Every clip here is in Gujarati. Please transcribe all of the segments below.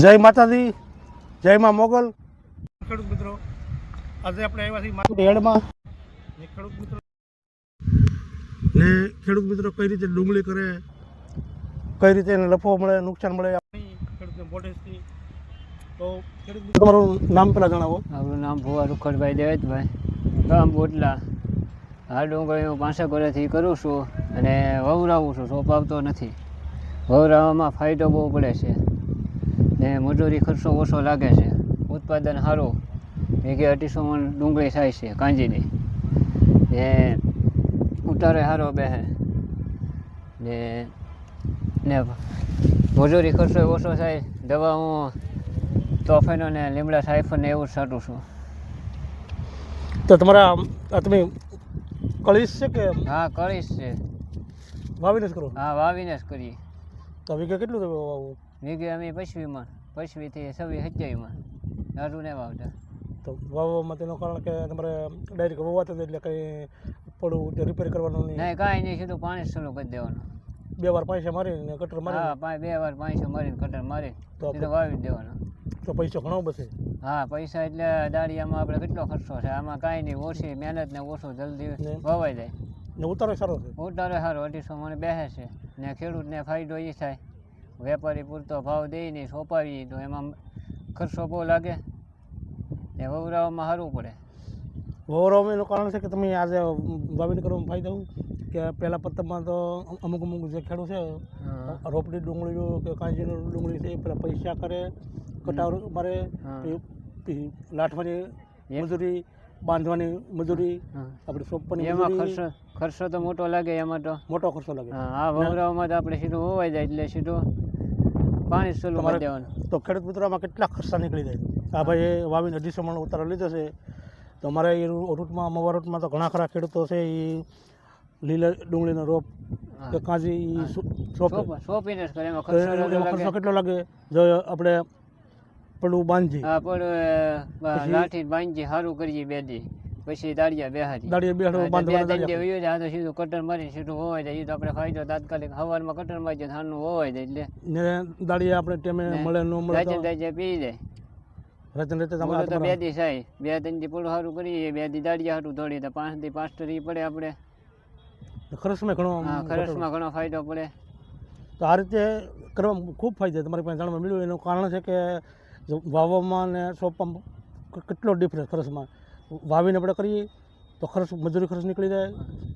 જય માતાજી જય માં મોગલ. ખેડૂત મિત્રો આજે આપણે આવ્યા છીએ ખેડૂત મિત્રો ને ખેડૂત મિત્રો કઈ રીતે ડુંગળી કરે કઈ રીતે એને લફો મળે નુકસાન મળે ખેડૂતને મોટેથી તો ખેડૂત તમારું નામ પહેલાં જણાવો. આપણું નામ ભુવા રૂખડભાઈ દેવેશભાઈ ગામ બોટલા. હા ડુંગળી હું પાંસઠ વર્ષથી કરું છું અને વવરાવું છું સોંપાવતો નથી. વવરાવામાં ફાયદો બહુ પડે છે. ને મજૂરી ખર્ચો ઓછો લાગે છે. ઉત્પાદન સારું. વીઘે અઢીસો મણ ડુંગળી થાય છે કાંજીની. ને ઉતારે સારો બેસે ને ને મજૂરી ખર્ચો ઓછો થાય દવા હું તોફેનો ને લીમડા સાયફર ને એવું જ છાંટું છું. તો તમારા તમે કળીશ છે કે હા કરીશ છે. વાવીને જ કરો? હા વાવીને જ કરીએ. તો વીઘે કેટલું તમે વાવો? વીઘે અમે પશવીમાં પશવીથી છવ્વીસ સત્યાવીસમાં નારું ને વાવતા તો વાવવામાં તેનું કારણ કે તમારે ડાયરેક્ટ વવાતો એટલે કંઈ પડવું રિપેર કરવાનું નહીં. નહીં કાંઈ નહીં સીધું પાણી ચાલુ કરી દેવાનું. બે વાર પૈસા મારીને કટર હા મારી પાંચ બે વાર પાંચસો મારીને કટર મારી તો વાવી દેવાનો. તો પૈસો ઘણો બચે. હા પૈસા એટલે દાળિયામાં આપણે કેટલો ખર્ચો છે? આમાં કાંઈ નહીં ઓછી મહેનત ને ઓછો જલ્દી? વવાઈ જાય. ને ઉતારો સારો છે? ઉતારો સારું અઢીસો મને બેસે છે. ને ખેડૂતને ફાયદો એ થાય. વેપારી પૂરતો ભાવ દઈ નહીં સોંપાવીએ તો એમાં ખર્ચો બહુ લાગે. ને વવરાવવામાં સારું પડે. વવરાવમાં એનું કારણ છે કે તમે આજે વાવીને કરવામાં ફાયદો કે પહેલાં પત્તરમાં તો અમુક અમુક જે ખેડૂત છે રોપડી ડુંગળીઓ કે કાંજીનું ડુંગળી છે એ પેલા પૈસા કરે કટાર મારે લાઠવાની? મજૂરી બાંધવાની મજૂરી. આપણે સોંપવાની એમાં ખર્ચો ખર્ચો તો મોટો લાગે એમાં તો. મોટો ખર્ચો લાગે. હા વવરાવમાં તો આપણે સીધું હોવાઈ જાય એટલે સીધું પાણી ચાલુ દેવાનું. તો ખેડૂત મિત્રોમાં કેટલા ખર્ચા નીકળી જાય? આ ભાઈ વાવીને અઢીસો મણ ઉતારો લીધો છે. તો અમારે એ રૂટમાં અમારા રૂટમાં તો ઘણા ખરા ખેડૂતો છે. એ લીલા ડુંગળીનો રોપ કે કાંજી ખર્ચો કેટલો લાગે? જો આપણે પેલું બાંધી લાઠી બાંધી સારું કરીએ બે દી. પછી દાળિયા બેહારી. દાળિયા બેઠો હા, તો બે બાંધવાના ત્રણ દાડિયા દી જાય તો સીધું કટર મારી સીધું હોય જાય તો આપણે ફાયદો તાત્કાલિક હવારમાં કટર મારી જાય ધાનનું હોય જાય એટલે. ને દાડીએ આપણે ટેમે મળે ન મળે તો? દાજે પી જાય રતન રીતે તમારે તો બે દી થાય બે ત્રણ દી પૂરું સારું કરીએ બે દી દાડિયા સારું દોડીએ તો પાંચ દી પાંચ તરી પડે આપણે. ખર્ચમાં ઘણો હા ખર્ચમાં ઘણો ફાયદો પડે. તો આ રીતે કરવામાં ખૂબ ફાયદો તમારી પાસે જાણવા મળ્યું એનું કારણ છે કે વાવવામાં ને સોંપવામાં કેટલો ડિફરન્સ ખર્ચમાં વાવીને આપણે કરીએ તો ખર્ચ મજૂરી ખર્ચ નીકળી જાય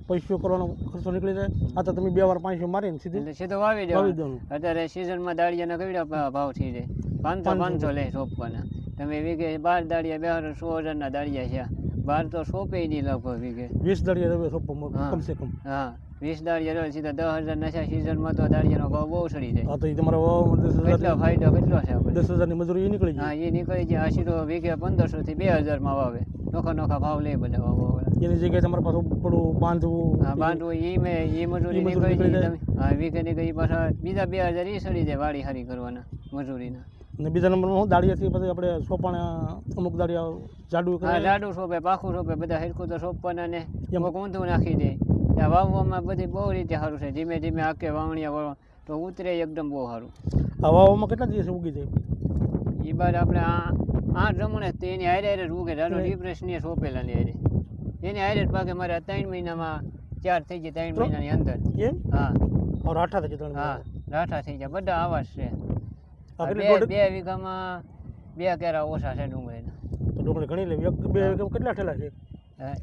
પૈસો કરવાનો ખર્ચો નીકળી જાય. આ તો તમે બે વાર પાંચસો મારીને સીધું સીધો વાવી દેવાનું. અત્યારે સિઝનમાં દાળિયાના કેવડા ભાવ થઈ જાય? પાંચસો પાંચસો. લે સોંપવાના. તમે વીઘે બાર દાળિયા બે સો હજારના દાળિયા છે. બાર તો સોંપે નહીં લગભગ વીઘે. વીસ દાળિયા સોંપવા કમસે કમ. હા. વીસ દાળિયા રહ્યો સીધા દસ હજાર નશા સિઝનમાં તો દાળિયાનો ભાવ બહુ ચડી જાય. હા તો એ તમારો વાવવામાં કેટલો ફાયદો કેટલો છે દસ હજારની મજૂરી એ નીકળી હા એ નીકળી જાય. આ સીધો વીઘે પંદરસો થી બે હજારમાં વાવે. નોખા નોખા ભાવ લે બધા એની જગ્યાએ તમારે પાછું પડવું બાંધવું હા બાંધવું એ મેં એ મજૂરી નીકળી તમે. હા વીઘે નીકળી પાછા બીજા બે હજાર એ સડી જાય વાડી હારી કરવાના મજૂરીના. ને બીજા નંબરમાં હું દાડિયાથી પછી આપણે સોપાણા અમુક દાડિયા જાડુ હા જાડુ સોંપે પાખું સોંપે બધા હરખું તો સોંપવાના ને. એમ. કોક ઊંધું નાખી દે. ત્યાં વાવવામાં બધી બહુ રીતે સારું છે. ધીમે ધીમે આકે વાવણીયા વાળો તો ઉતરે એકદમ બહુ સારું. આ વાવવામાં કેટલા દિવસ ઉગી જાય? એ બાદ આપણે આ આઠ રમણે તો એની હારે હારે જ ઉગે રાડો ડિપ્રેશની સોંપેલા ની હારે. એની હારે પાકે મારે ત્રણ મહિનામાં ચાર થઈ જાય ત્રણ? મહિનાની અંદર. હા. આઠા થઈ ત્રણ હા રાઠા થઈ જાય બધા આવા છે. આ આ બે બે વીઘામાં બે કેરા ઓછા છે ડુંગળીના. તો ડુંગળી ઘણી લેવી. એક બે વીઘામાં કેટલા થેલા છે?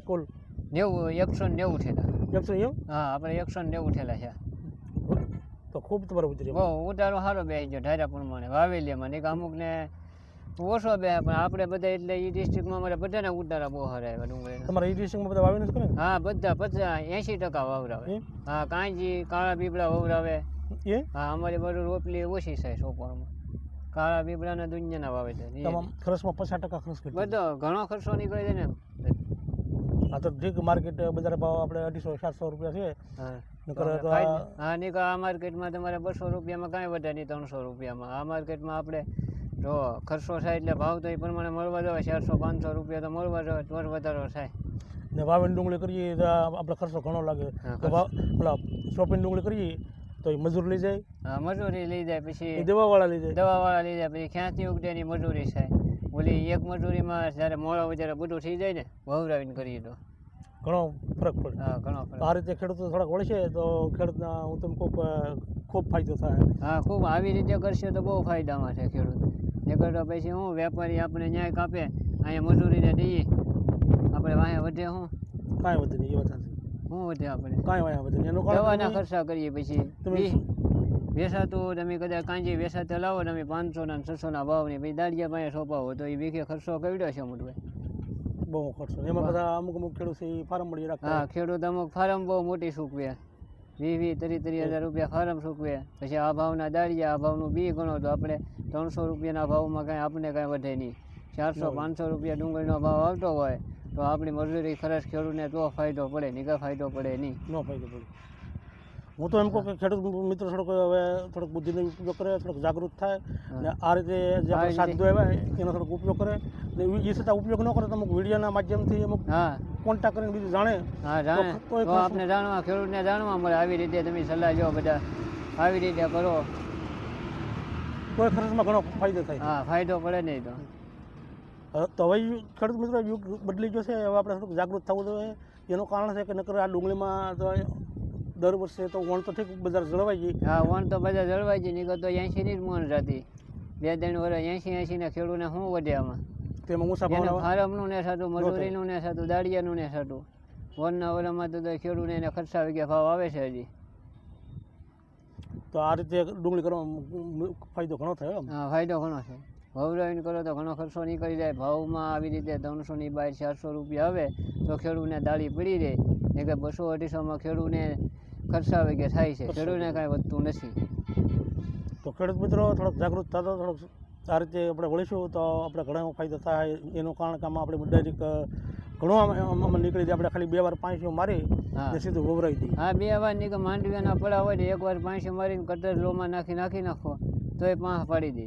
કુલ? નેવું એકસો ને નેવું થેલા. એકસો એમ? હા આપણે એકસો ને નેવું થેલા છે. તો ખૂબ તમારે ઉતરી બહુ ઉતારો સારો બેસી ગયો ઢાયરા પ્રમાણે. વાવેલીમાં મને અમુક ને ઓછો બે પણ આપણે બધા એટલે એ ડિસ્ટ્રિક્ટમાં અમારે બધાના ઉતારા બહુ સારા આવ્યા ડુંગળી તમારે ઈ ડિસ્ટ્રિક્ટમાં બધા વાવી નથી કરે હા બધા પચાસ એંશી ટકા વાવરાવે? હા કાંજી કાળા પીપળા વવરાવે. હા અમારી બધું રોપલી ઓછી થાય સોંપવામાં કાળા પીપળાના દુનિયાના વાવેતર છે તમામ ખર્ચમાં પચાસ ટકા ખર્ચ કરી બધો ઘણો ખર્ચો નીકળે છે ને આ તો ઠીક માર્કેટ બજાર ભાવ આપણે અઢીસો સાતસો રૂપિયા છે. હા. નહીં આ માર્કેટમાં તમારે બસો રૂપિયામાં કાંઈ વધારે નહીં ત્રણસો રૂપિયામાં. આ માર્કેટમાં આપણે જો ખર્ચો થાય એટલે ભાવ તો એ પ્રમાણે મળવા જોઈએ ચારસો પાંચસો રૂપિયા તો મળવા જોઈએ તો વધારો થાય. ને વાવીને ડુંગળી કરીએ તો આપણે ખર્ચો ઘણો લાગે. ભાવ ઓલા શોપિંગ ડુંગળી કરીએ તો એ મજૂર લઈ જાય. હા મજૂરી લઈ જાય પછી દવાવાળા લઈ જાય. દવાવાળા લઈ જાય પછી ક્યાંથી ઉગટેની મજૂરી થાય. ઓલી એક મજૂરીમાં જ્યારે મોડો જ્યારે બધું થઈ જાય ને વહુરાવીને કરીએ તો. ઘણો ફરક પડે. હા ઘણો ફરક. આ રીતે ખેડૂતો થોડાક વળશે તો ખેડૂતના હું તમને ખૂબ ખૂબ ફાયદો થાય. હા ખૂબ આવી રીતે કરશે તો બહુ ફાયદામાં છે ખેડૂત. નકર તો પછી હું વેપારી આપણે ન્યાય કાપે અહીંયા મજૂરીને દઈએ. આપણે વાંહે વધે હું. કાંઈ વધે નહીં એ વાત શું વધે આપણે. કાંઈ વાંહે વધે એનો દવાના ખર્ચા કરીએ પછી. તમે વેસાતું તમે કદાચ કાંજી વેસાતે લાવો તમે પાંચસો ના છસો ના ભાવની પછી દાડિયા પાસે સોંપાવો તો એ વીખે ખર્ચો કર્યો છે મોટભાઈ બહુ ખર્ચો. એમાં બધા અમુક અમુક ખેડૂત ફાર્મ મળી રાખે હા ખેડૂત અમુક ફાર્મ બહુ મોટી સૂકવે. વીસ વીસ ત્રીસ ત્રીસ હજાર રૂપિયા ફારમ સૂકવે. પછી આ ભાવના દાળિયા આ ભાવનું બી ગણો તો આપણે ત્રણસો રૂપિયાના ભાવમાં કાંઈ આપણે કાંઈ વધે નહીં. ચારસો પાંચસો રૂપિયા ડુંગળીનો ભાવ આવતો હોય તો આપણી મજૂરી ખરચ ખેડૂતને તો ફાયદો પડે નિકા ફાયદો પડે નહીં. ન ફાયદો પડે. હું તો એમ કહું કે ખેડૂત મિત્રો થોડોક હવે થોડોક બુદ્ધિનો ઉપયોગ કરે થોડોક જાગૃત થાય અને આ રીતે જે આપણે સાધુ આવ્યા એનો થોડોક ઉપયોગ કરે. અને એ છતાં ઉપયોગ ન કરે તો અમુક વિડીયોના માધ્યમથી અમુક હા. કોન્ટેક્ટ કરીને બીજું જાણે. હા જાણે. તો આપને જાણવા ખેડૂતને જાણવા મળે આવી રીતે તમે સલાહ જો બધા. આવી રીતે કરો. કોઈ ખર્ચમાં ઘણો ફાયદો થાય. હા ફાયદો પડે નહીં તો. તો હવે ખેડૂત મિત્રો યુગ બદલી ગયો છે. હવે આપણે થોડુંક જાગૃત થવું જોઈએ. એનું કારણ છે કે નકર આ ડુંગળીમાં તો દર વર્ષે તો વણ તો ઠીક બજાર જળવાઈ ગઈ. હા વણ તો બધા જળવાઈ ગઈ નીકળ તો એસી ની જ મોન જતી બે ત્રણ વર્ષ એસી એસી ના ખેડૂને શું વધે આમાં? તેમાં ઊંચા ભાવ ફાર્મનું ને સાતું મજૂરીનું ને સાતું દાળિયાનું ને સાતું વનના ઓલામાં તો ખેડૂને એને ખર્ચા વગેરે ભાવ આવે છે હજી. તો આ રીતે ડુંગળી કરવામાં ફાયદો ઘણો થયો હા ફાયદો ઘણો છે. વવરાવીને કરો તો ઘણો ખર્ચો નીકળી જાય. ભાવમાં આવી રીતે ત્રણસોની બાય ચારસો રૂપિયા આવે તો ખેડૂતને દાળી પડી રહે. ને કે બસો અઢીસોમાં ખેડૂતને ખર્ચા કે થાય છે. ખેડૂતને કાંઈ વધતું નથી. તો ખેડૂત મિત્રો થોડોક જાગૃત થતો થોડોક આ રીતે આપણે વળીશું તો આપણે ઘણો ફાયદો થાય. એનું કારણ કે આમાં આપણે ડાયરેક્ટ ઘણું આમાં નીકળી જાય. આપણે ખાલી બે વાર પાંચસો મારી ને સીધું વવરાઈ દઈએ. હા બે વાર નીકળ માંડવીના પડા હોય તો એક વાર પાંચસો મારીને કટર લોમાં નાખી નાખી નાખો. તો એ પાંખ પાડી દે.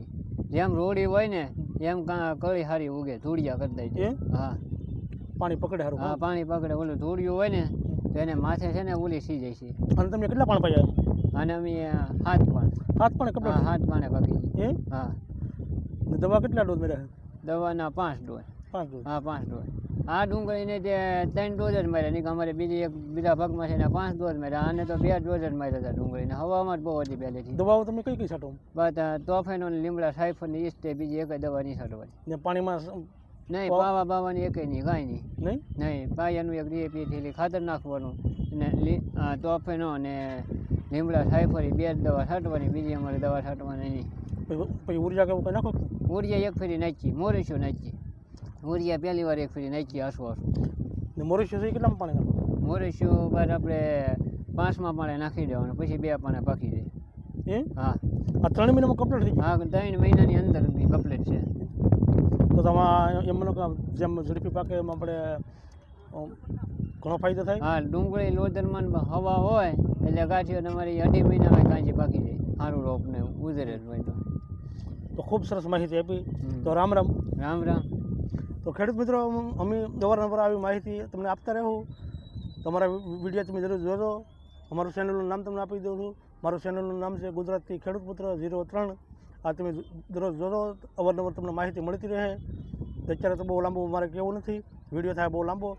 જેમ રોડી હોય ને એમ કાં કળી હારી ઉગે ધૂળિયા કરી દે. હા. પાણી પકડે હા. પાણી પકડે. ઓલું ધૂળિયું હોય ને તો એને માથે છે ને ઓલી સી જાય છે. અને તમને કેટલા પાણ પાયા? અને અમે હાથ પાણ. હાથ પણ કપડા હાથ પાણે પાકી એ હા? દવા કેટલા ડોઝ મેળ્યા દવાના પાંચ ડોઝ. પાંચ ડોઝ? હા પાંચ ડોઝ. આ ડુંગળીને જે ત્રણ ડોઝ જ માર્યા નહીં અમારે બીજી એક બીજા ભાગમાં છે ને પાંચ ડોઝ માર્યા. આને તો બે ડોઝ જ માર્યા હતા ડુંગળીને. હવામાં જ બહુ હતી પહેલેથી. દવાઓ તમે કઈ કઈ છાંટો બસ તોફેનો લીમડા સાયફરની ઈસ્ટ બીજી એક દવા નહીં છાંટવાની. પાણીમાં નહીં પાવા બાવાની એકે નહીં કાંઈ નહીં. નહીં? નહીં પાયાનું એક ડીએપી થયેલી ખાતર નાખવાનું. અને તોફેનો અને લીમડા સાયફરી બે દવા છાંટવાની બીજી અમારે દવા છાંટવાની નહીં. પછી ઊર્જા કેવું નાખો? ઊર્જા એક ફેરી નાખી મોરીશું નાખી. ઊર્જા પહેલી વાર એક ફેરી નાખી આસુ આસુ. મોરીશું કેટલામાં પાણી નાખો? મોરીશું બાદ આપણે પાંચમાં પાણે નાખી દેવાનું પછી બે પાણે પાકી જાય હા. આ ત્રણ મહિનામાં કમ્પ્લીટ થઈ હા ત્રણ મહિનાની અંદર બી કમ્પ્લીટ છે. તમારે એમ મને જેમ ઝડપી પાકે એમ આપણે ઘણો ફાયદો થાય. હા ડુંગળી લોદરમાં ને હવા હોય એટલે ગાંઠીઓ તમારી અઢી મહિનામાં કાંજી પાકી જાય. સારું રોપ ને ઉધરે હોય તો. તો ખૂબ સરસ માહિતી આપી. તો રામ રામ. રામ રામ. તો ખેડૂત મિત્રો અમે અવારનવાર આવી માહિતી તમને આપતા રહેવું તમારા વીડિયો તમે જરૂર જોજો. અમારું ચેનલનું નામ તમને આપી દઉં છું. મારું ચેનલનું નામ છે ગુજરાતી ખેડૂત પુત્ર ઝીરો ત્રણ. આ તમે દરરોજ જોજો અવારનવાર તમને માહિતી મળતી રહે. તો અત્યારે તો બહુ લાંબુ મારે કહેવું નથી. વીડિયો થાય બહુ લાંબો.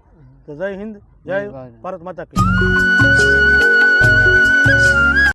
તો જય હિન્દ જય. ભારત. માતા કી